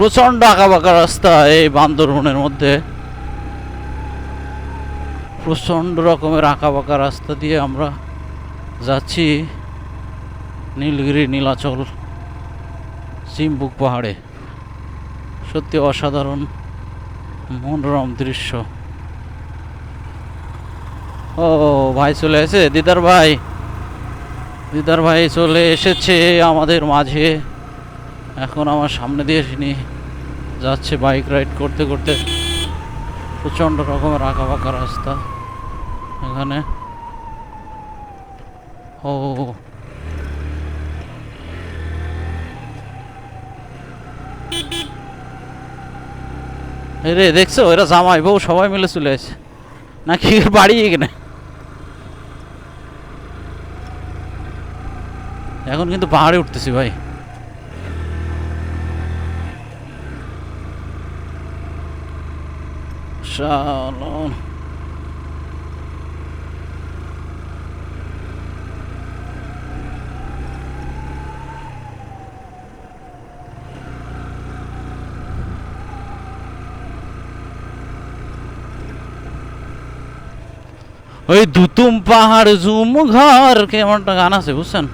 প্রচণ্ড আঁকাবাঁকা রাস্তা এই বান্দরবনের মধ্যে। প্রচণ্ড রকমের আঁকাবাঁকা রাস্তা দিয়ে আমরা যাচ্ছি নীলগিরি, নীলাচল চিম্বুক পাহাড়ে। সত্যি অসাধারণ মনোরম দৃশ্য। ও, ভাই চলে এসে দিদার ভাই? দিদার ভাই চলে এসেছে আমাদের মাঝে। এখন আমার সামনে দিয়ে তিনি যাচ্ছে বাইক রাইড করতে করতে। প্রচণ্ড রকমের আঁকা বাঁকা রাস্তা। এখানে। ও। রে, দেখছ? এরা জামাই বউ সবাই মিলে চলে আসে নাকি বাড়ি এখানে? এখন কিন্তু পাহাড়ে উঠতেছি ভাই। শালন ওই দুতুম পাহাড় জুম ঘর কেমন একটা গান আছে বুঝছেন?